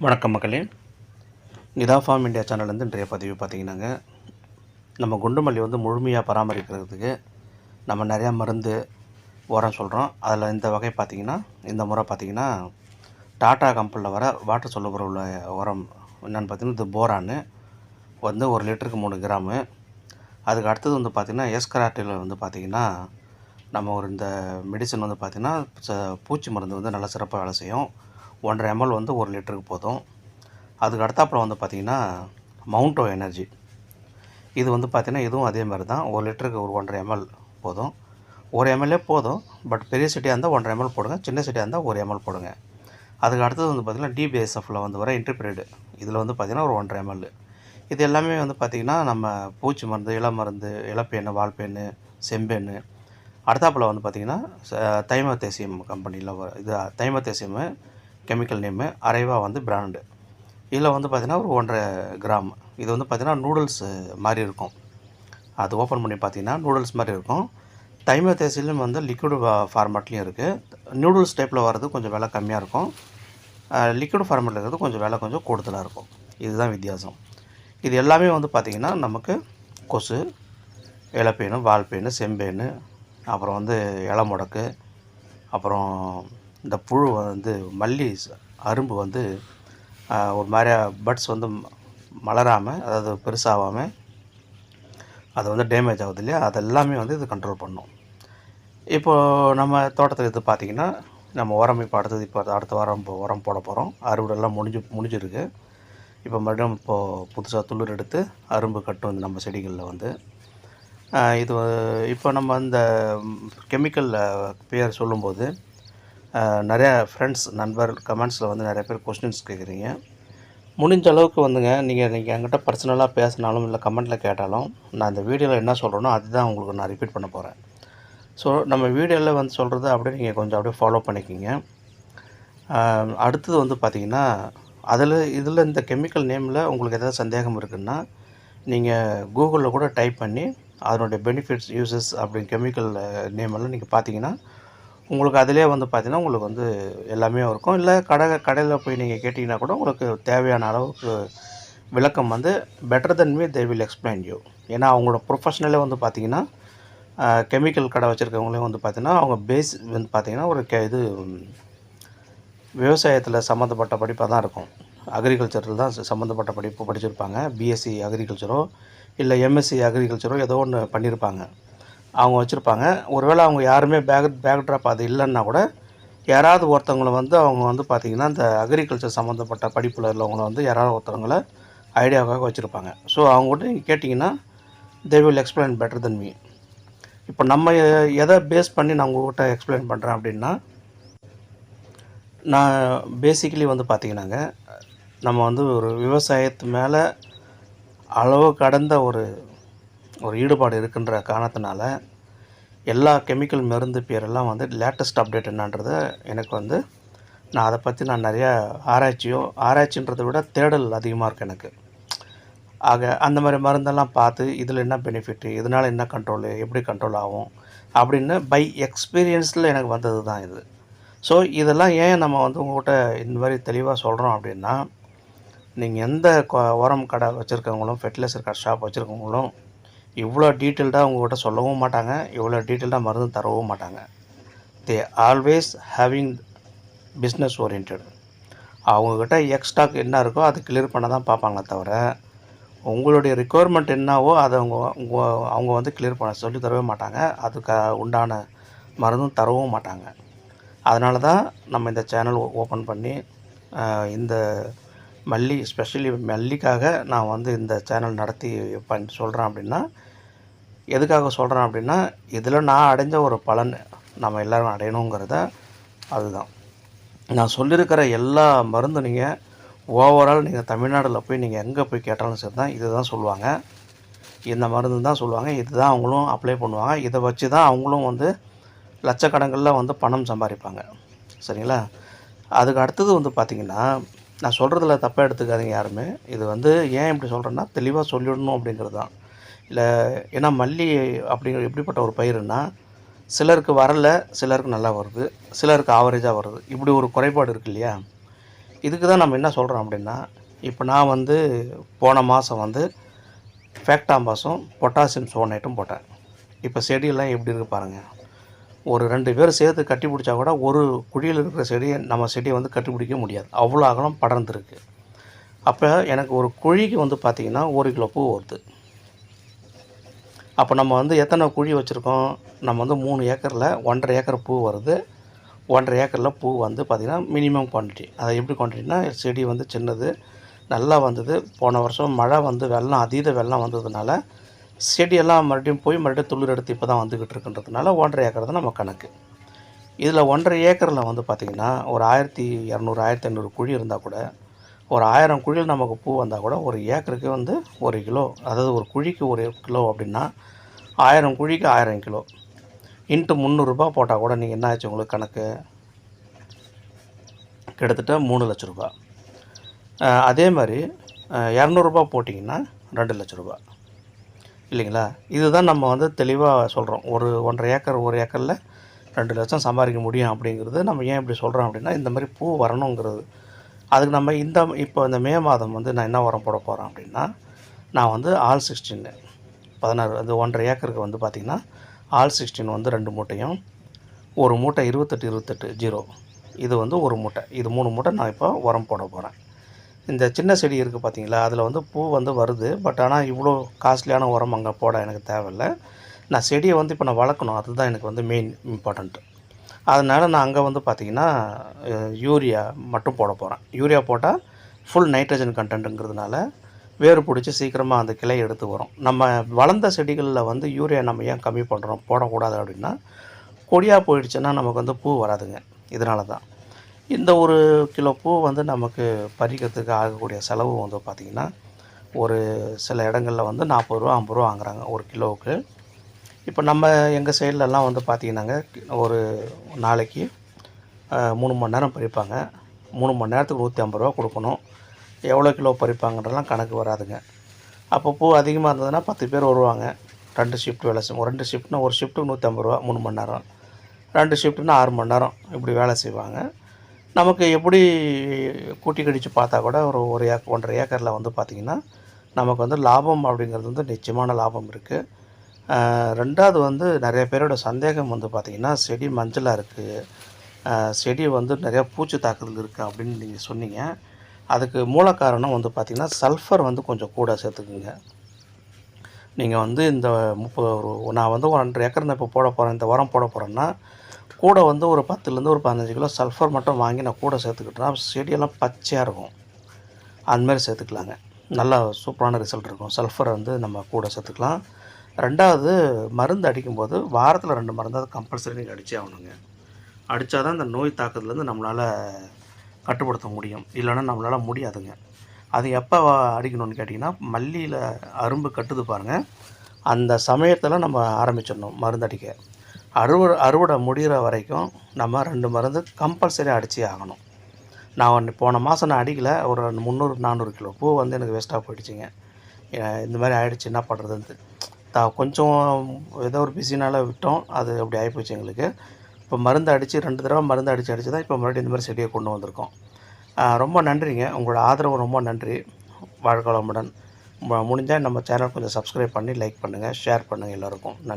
வணக்கம் மக்களே. Nita form India சேனல்லேருந்து இன்றைய பதிவு பார்த்தீங்கன்னாங்க. நம்ம குண்டுமல்லி வந்து முழுமையாக பராமரிக்கிறதுக்கு நம்ம நிறையா மருந்து உரம் சொல்கிறோம். அதில் இந்த வகை பார்த்திங்கன்னா இந்த முறை பார்த்திங்கன்னா டாடா கம்பெனியில் வர வாட்டர் சொல்லுபுற உள்ள உரம் என்னென்னு பார்த்தீங்கன்னா இது போரானு. வந்து ஒரு லிட்டருக்கு மூணு கிராமு. அதுக்கு அடுத்தது வந்து பார்த்திங்கன்னா எஸ்கராட்டில் வந்து பார்த்திங்கன்னா நம்ம ஒரு இந்த மெடிசன் வந்து பார்த்திங்கன்னா ச- பூச்சி மருந்து வந்து நல்லா சிறப்பாக வேலை செய்யும். ஒன்றரை எம்எல் வந்து ஒரு லிட்டருக்கு போதும். அதுக்கு அடுத்தாப்பில் வந்து பார்த்திங்கன்னா மவுண்டோ எனர்ஜி இது வந்து பார்த்திங்கன்னா இதுவும் அதே மாதிரி தான் ஒரு லிட்டருக்கு ஒரு ஒன்றரை எம்எல் போதும். ஒரு எம்எல்ஏ போதும். பட் பெரிய சிட்டியாக இருந்தால் ஒன்றரை எம்எல் போடுங்க. சின்ன சிட்டியாக இருந்தால் ஒரு எம்எல் போடுங்க. அதுக்கு அடுத்தது வந்து பார்த்திங்கன்னா டிபிஎஸ்எஃப்பில் வந்து வர இன்டர்பிரேடு இதில் வந்து பார்த்திங்கன்னா ஒரு ஒன்றரை எம்எல் இது எல்லாமே வந்து பார்த்திங்கன்னா நம்ம பூச்சி மருந்து இள மருந்து இளப்பேனு வால்பேனு செம்பேன்னு அடுத்தாப்பில் வந்து பார்த்திங்கன்னா தைமத்தேசியம் கம்பெனியில் வர இது தைமத்தேசியம் கெமிக்கல் நேமு அரைவா வந்து பிராண்டு இதில் வந்து பார்த்திங்கன்னா ஒரு ஒன்றரை கிராம் இது வந்து பார்த்திங்கன்னா நூடுல்ஸ் மாதிரி இருக்கும். அது ஓப்பன் பண்ணி பார்த்தீங்கன்னா நூடுல்ஸ் மாதிரி இருக்கும். தைம தேசிலும் வந்து லிக்விட் ஃபார்மேட்லேயும் இருக்குது நூடுல்ஸ் டைப்பில் வர்றது கொஞ்சம் விலை கம்மியாக இருக்கும். லிக்விட் ஃபார்மேட்டில் இருக்கிறது கொஞ்சம் விலை கொஞ்சம் கூடுதலாக இருக்கும். இதுதான் வித்தியாசம். இது எல்லாமே வந்து பார்த்திங்கன்னா நமக்கு கொசு இலப்பேனு வால்பேனு செம்பேனு அப்புறம் வந்து இலை முடக்கு அப்புறம் இந்த புழு வந்து மல்லி அரும்பு வந்து ஒரு மாதிரியா பட்ஸ் வந்து மலராமல் அதாவது பெருசாகாமல் அது வந்து டேமேஜ் ஆகுது இல்லையா? அதெல்லாமே வந்து இது கண்ட்ரோல் பண்ணும். இப்போது நம்ம தோட்டத்தில் இது பார்த்திங்கன்னா நம்ம உரம் இப்போ அடுத்தது இப்போ அடுத்த வாரம் இப்போ உரம் போட போகிறோம் அறுவடைலாம் முடிஞ்சு முடிஞ்சிருக்கு. இப்போ மறுபடியும் இப்போது புதுசாக துளிர் எடுத்து அரும்பு கட்டும் இந்த நம்ம செடிகளில் வந்து. இது இப்போ நம்ம இந்த கெமிக்கலில் பேர் சொல்லும்போது நிறையா ஃப்ரெண்ட்ஸ் நண்பர் கமெண்ட்ஸில் வந்து நிறைய பேர் கொஸ்டின்ஸ் கேட்குறீங்க. முடிஞ்ச அளவுக்கு வந்துங்க நீங்கள் நீங்கள் என்கிட்ட பர்சனலாக பேசினாலும் இல்லை கமெண்ட்டில் கேட்டாலும் நான் இந்த வீடியோவில் என்ன சொல்கிறேனோ அதுதான் உங்களுக்கு நான் ரிப்பீட் பண்ண போகிறேன் ஸோ நம்ம வீடியோவில் வந்து சொல்கிறது அப்படியே நீங்கள் கொஞ்சம் அப்படியே ஃபாலோ பண்ணிக்கிங்க. அடுத்தது வந்து பார்த்திங்கன்னா அதில் இதில் இந்த கெமிக்கல் நேமில் உங்களுக்கு எதாவது சந்தேகம் இருக்குதுன்னா நீங்கள் கூகுளில் கூட டைப் பண்ணி அதனுடைய பெனிஃபிட்ஸ் யூசஸ் அப்படின்னு கெமிக்கல் நேம் எல்லாம் நீங்கள் பார்த்தீங்கன்னா உங்களுக்கு அதிலே வந்து பார்த்தீங்கன்னா உங்களுக்கு வந்து எல்லாமே இருக்கும். இல்லை கடை கடையில் போய் நீங்கள் கேட்டிங்கன்னா கூட உங்களுக்கு தேவையான அளவுக்கு விளக்கம் வந்து better then me they will explain you ஏன்னா அவங்களோட ப்ரொஃபஷனலே வந்து பார்த்தீங்கன்னா கெமிக்கல் கடை வச்சுருக்கவங்களே வந்து பார்த்தீங்கன்னா அவங்க பேஸ் வந்து பார்த்தீங்கன்னா ஒரு கே இது விவசாயத்தில் சம்மந்தப்பட்ட படிப்பாக தான் இருக்கும். அக்ரிகல்ச்சரில் தான் சம்மந்தப்பட்ட படிப்பு படிச்சிருப்பாங்க. பிஎஸ்சி அக்ரிகல்ச்சரோ இல்லை எம்எஸ்சி அக்ரிகல்ச்சரோ ஏதோ ஒன்று பண்ணியிருப்பாங்க அவங்க வச்சுருப்பாங்க. ஒருவேளை அவங்க யாருமே பேக் பேக்ட்ராப் அது இல்லைன்னா கூட யாராவது ஒருத்தவங்களை வந்து அவங்க வந்து பார்த்திங்கன்னா இந்த அக்ரிகல்ச்சர் சம்மந்தப்பட்ட படிப்பில் உள்ளவங்கள வந்து யாராவது ஒருத்தவங்கள ஐடியாவுக்காக வச்சுருப்பாங்க. ஸோ அவங்ககிட்ட நீங்கள் கேட்டிங்கன்னா they will explain better then me இப்போ நம்ம எதை பேஸ் பண்ணி நான் உங்கள்கிட்ட எக்ஸ்பிளைன் பண்ணுறேன் அப்படின்னா நான் பேசிக்கலி வந்து பார்த்திங்கன்னாங்க நம்ம வந்து ஒரு விவசாயத்து மேலே அளவு கடந்த ஒரு ஒரு ஈடுபாடு இருக்கின்ற காரணத்தினால எல்லா கெமிக்கல் மருந்து பேரெல்லாம் வந்து லேட்டஸ்ட் அப்டேட் என்னன்றதை எனக்கு வந்து நான் அதை பற்றி நான் நிறையா ஆராய்ச்சியோ ஆராய்ச்சின்றதை விட தேடல் அதிகமாக இருக்குது எனக்கு. ஆக அந்த மாதிரி மருந்தெல்லாம் பார்த்து இதில் என்ன பெனிஃபிட்டு இதனால் என்ன கண்ட்ரோலு எப்படி கண்ட்ரோல் ஆகும் அப்படின்னு பை எக்ஸ்பீரியன்ஸில் எனக்கு வந்தது தான் இது. ஸோ இதெல்லாம் ஏன் நம்ம வந்து உங்கள்கிட்ட இந்த மாதிரி தெளிவாக சொல்கிறோம் அப்படின்னா நீங்கள் எந்த உரம் கடை வச்சுருக்கவங்களும் ஃபெர்டிலைசர் கடை ஷாப் வச்சுருக்கவங்களும் இவ்வளோ டீட்டெயில்டாக உங்கள்கிட்ட சொல்லவும் மாட்டாங்க இவ்வளோ டீட்டெயில்டாக மருந்து தரவும் மாட்டாங்க. They always having business orient அவங்கக்கிட்ட எக்ஸ்டாக் என்ன இருக்கோ அது கிளியர் பண்ண தான் பார்ப்பாங்களே தவிர உங்களுடைய ரிக்குவயர்மெண்ட் என்னவோ அதை அவங்க உங்கள் அவங்க வந்து கிளியர் பண்ண சொல்லி தரவே மாட்டாங்க. அதுக்கு உண்டான மருந்தும் தரவும் மாட்டாங்க. அதனால தான் நம்ம இந்த சேனல் ஓப்பன் பண்ணி இந்த மல்லி ஸ்பெஷலி மல்லிக்காக நான் வந்து இந்த சேனல் நடத்தி பண் சொல்கிறேன் அப்படின்னா எதுக்காக சொல்கிறேன் அப்படின்னா இதில் நான் அடைஞ்ச ஒரு பலன் நம்ம எல்லோரும் அடையணுங்கிறத அதுதான். நான் சொல்லியிருக்கிற எல்லா மருந்தும் நீங்கள் ஓவரால் நீங்கள் தமிழ்நாட்டில் போய் நீங்கள் எங்கே போய் கேட்டாலும் சரி தான் இது தான் சொல்லுவாங்க. இந்த மருந்து தான் சொல்லுவாங்க. இதுதான் அவங்களும் அப்ளை பண்ணுவாங்க. இதை வச்சு தான் அவங்களும் வந்து லட்சக்கணக்கில் வந்து பணம் சம்பாதிப்பாங்க. சரிங்களா? அதுக்கு அடுத்தது வந்து பார்த்திங்கன்னா நான் சொல்கிறதுல தப்பாக எடுத்துக்காதீங்க யாருமே. இது வந்து ஏன் இப்படி சொல்கிறேன்னா தெளிவாக சொல்லிடணும் அப்படிங்கிறது தான். இல்லை ஏன்னா மல்லி அப்படிங்கிற எப்படிப்பட்ட ஒரு பயிருன்னா சிலருக்கு வரல சிலருக்கு நல்லா வருது சிலருக்கு ஆவரேஜாக வருது. இப்படி ஒரு குறைபாடு இருக்கு இல்லையா? இதுக்கு தான் நம்ம என்ன சொல்கிறோம் அப்படின்னா இப்போ நான் வந்து போன மாதம் வந்து ஃபேக்டாம்பாஸும் பொட்டாசியம் சோனேட்டும் போட்டேன். இப்போ செடியெல்லாம் எப்படி இருக்கு பாருங்கள் ஒரு ரெண்டு பேர் சேர்த்து கட்டி பிடிச்சா கூட ஒரு குழியில் இருக்கிற செடியை நம்ம செடியை வந்து கட்டி பிடிக்க முடியாது. அவ்வளோ அகலம் படர்ந்துருக்கு. அப்போ எனக்கு ஒரு குழிக்கு வந்து பார்த்திங்கன்னா ஒரு கிலோ பூ வருது. அப்போ நம்ம வந்து எத்தனை குழி வச்சுருக்கோம்? நம்ம வந்து மூணு ஏக்கரில் ஒன்றரை ஏக்கர் பூ வருது. ஒன்றரை ஏக்கரில் பூ வந்து பார்த்திங்கன்னா மினிமம் குவான்டிட்டி அதை எப்படி குவான்டிட்டினா செடி வந்து சின்னது நல்லா வந்தது. போன வருஷம் மழை வந்து வெள்ளம் அதீத வெள்ளம் வந்ததுனால செடியெல்லாம் மறுபடியும் போய் மறுபடியும் துளிர் எடுத்து இப்போ தான் வந்துக்கிட்டு இருக்குன்றதுனால ஒன்றரை ஏக்கர் தான் நம்ம கணக்கு. இதில் ஒன்றரை ஏக்கரில் வந்து பார்த்திங்கன்னா ஒரு ஆயிரத்தி இரநூறு ஆயிரத்தி ஐநூறு குழி இருந்தால் கூட ஒரு ஆயிரம் குழியில் நமக்கு பூ வந்தால் கூட ஒரு ஏக்கருக்கு வந்து ஒரு கிலோ அதாவது ஒரு குழிக்கு ஒரு கிலோ அப்படின்னா ஆயிரம் குழிக்கு ஆயிரம் கிலோ. இன்ட்டு முந்நூறுரூபா போட்டால் கூட நீங்கள் என்ன ஆச்சு உங்களுக்கு கணக்கு? கிட்டத்தட்ட மூணு லட்ச ரூபா அதே மாதிரி இரநூறுபா போட்டிங்கன்னா ரெண்டு லட்ச ரூபா இல்லைங்களா? இதுதான் நம்ம வந்து தெளிவாக சொல்கிறோம் ஒரு ஒன்றரை ஏக்கர் ஒரு ஏக்கரில் ரெண்டு லட்சம் சம்பாதிக்க முடியும் அப்படிங்கிறது நம்ம ஏன் இப்படி சொல்கிறோம் அப்படின்னா இந்த மாதிரி பூ வரணுங்கிறது. அதுக்கு நம்ம இந்த இப்போ இந்த மே மாதம் வந்து நான் என்ன உரம் போட போகிறேன் அப்படின்னா நான் வந்து ஆல் சிக்ஸ்டீன் பதினாறு அது ஒன்றரை ஏக்கருக்கு வந்து பார்த்திங்கன்னா ஆல் சிக்ஸ்டீன் வந்து ரெண்டு மூட்டையும் ஒரு மூட்டை இருபத்தெட்டு இருபத்தெட்டு ஜீரோ. இது வந்து ஒரு மூட்டை. இது மூணு மூட்டை நான் இப்போ உரம் போட போகிறேன் இந்த சின்ன செடி இருக்குது பார்த்தீங்களா அதில் வந்து பூ வந்து வருது பட் ஆனால் இவ்வளோ காஸ்ட்லியான உரம் அங்கே போட எனக்கு தேவையில்ல. நான் செடியை வந்து இப்போ நான் வளர்க்கணும் அதுதான் எனக்கு வந்து மெயின் இம்பார்ட்டண்ட்டு அதனால் நான் அங்கே வந்து பார்த்திங்கன்னா யூரியா மட்டும் போட போகிறேன் யூரியா போட்டால் ஃபுல் நைட்ரஜன் கண்டென்ட்டுங்கிறதுனால வேர் பிடிச்சி சீக்கிரமாக அந்த கிளை எடுத்து வரும். நம்ம வளர்ந்த செடிகளில் வந்து யூரியா நம்ம ஏன் கம்மி பண்ணுறோம் போடக்கூடாது அப்படின்னா கொடியாக போயிடுச்சுன்னா நமக்கு வந்து பூ வராதுங்க. இதனால தான் இந்த ஒரு கிலோ பூ வந்து நமக்கு பறிக்கிறதுக்கு ஆகக்கூடிய செலவு வந்து பார்த்திங்கன்னா ஒரு சில இடங்களில் வந்து நாற்பது ரூபா ஐம்பது ரூபா வாங்குறாங்க ஒரு கிலோவுக்கு. இப்போ நம்ம எங்கள் சைட்லலாம் வந்து பார்த்திங்கன்னாங்க ஒரு நாளைக்கு மூணு மணி நேரம் பறிப்பாங்க. மூணு மணி நேரத்துக்கு நூற்றி ஐம்பது ரூபா கொடுக்கணும். எவ்வளோ கிலோ பறிப்பாங்கன்றலாம் கணக்கு வராதுங்க. அப்போ பூ அதிகமாக இருந்ததுன்னா பத்து பேர் வருவாங்க. ரெண்டு ஷிஃப்ட் வேலை செய்வோம் ரெண்டு ஷிஃப்ட்னா ஒரு ஷிஃப்ட்டுக்கு நூற்றி ஐம்பது ரூபா மூணு மணி நேரம். ரெண்டு ஷிஃப்ட்னா ஆறு மணி நேரம் இப்படி வேலை செய்வாங்க. நமக்கு எப்படி கூட்டி கடிச்சு பார்த்தா கூட ஒரு ஒரு ஏக்கர் ஒன்றரை ஏக்கரில் வந்து பார்த்திங்கன்னா நமக்கு வந்து லாபம் அப்படிங்கிறது வந்து நிச்சயமான லாபம் இருக்குது ரெண்டாவது வந்து நிறைய பேரோட சந்தேகம் வந்து பார்த்திங்கன்னா செடி மஞ்சளாக இருக்குது செடி வந்து நிறையா பூச்சி தாக்குதல் இருக்குது அப்படின்னு நீங்கள் சொன்னீங்க. அதுக்கு மூல காரணம் வந்து பார்த்திங்கன்னா சல்ஃபர் வந்து கொஞ்சம் கூட சேர்த்துக்குங்க. நீங்கள் வந்து இந்த முப்பது ஒரு நான் வந்து ஒரு ரெண்டு ஏக்கர் நான் இப்போ போட போகிறேன் இந்த உரம் போட போகிறேன்னா கூட வந்து ஒரு பத்துலேருந்து ஒரு பதினஞ்சு கிலோ சல்ஃபர் மட்டும் வாங்கி நான் கூட சேர்த்துக்கிட்டேன்னா செடியெல்லாம் பச்சையாக இருக்கும். அதுமாரி சேர்த்துக்கலாங்க. நல்லா சூப்பரான ரிசல்ட் இருக்கும். சல்ஃபரை வந்து நம்ம கூட சேர்த்துக்கலாம். ரெண்டாவது மருந்து அடிக்கும்போது வாரத்தில் ரெண்டு மருந்து அது கம்பல்சரி நீங்கள் அடித்தே ஆகணுங்க. அடித்தா தான் இந்த நோய் தாக்கத்துலேருந்து நம்மளால் கட்டுப்படுத்த முடியும். இல்லைன்னா நம்மளால் முடியாதுங்க. அது எப்போ அடிக்கணும்னு கேட்டிங்கன்னா மல்லியில் அரும்பு கட்டுது பாருங்கள் அந்த சமயத்தில் நம்ம ஆரம்பிச்சிடணும் மருந்து அடிக்க. அறுவடை அறுவடை முடிகிற வரைக்கும் நம்ம ரெண்டு மருந்து கம்பல்சரி அடித்தே ஆகணும். நான் ஒன்று போன மாதம் நான் அடிக்கலை. ஒரு முந்நூறு நானூறு கிலோ. பூ வந்து எனக்கு வேஸ்ட்டாக போயிடுச்சுங்க. இந்த மாதிரி ஆகிடுச்சு என்ன பண்ணுறதுன்ட்டு கொஞ்சம் ஏதோ ஒரு பிஸினால் விட்டோம். அது அப்படி ஆகிப்போச்சு எங்களுக்கு. இப்போ மருந்து அடித்து ரெண்டு தடவை மருந்து அடித்து அடித்து தான் இப்போ மறுபடியும் இந்த மாதிரி செடியை கொண்டு வந்திருக்கோம். ரொம்ப நன்றிங்க. உங்களோட ஆதரவு ரொம்ப நன்றி. வாழ்க்கை வளமுடன். முடிஞ்சால் நம்ம சேனல் கொஞ்சம் சப்ஸ்கிரைப் பண்ணி லைக் பண்ணுங்கள் ஷேர் பண்ணுங்கள் எல்லாருக்கும். நன்றி.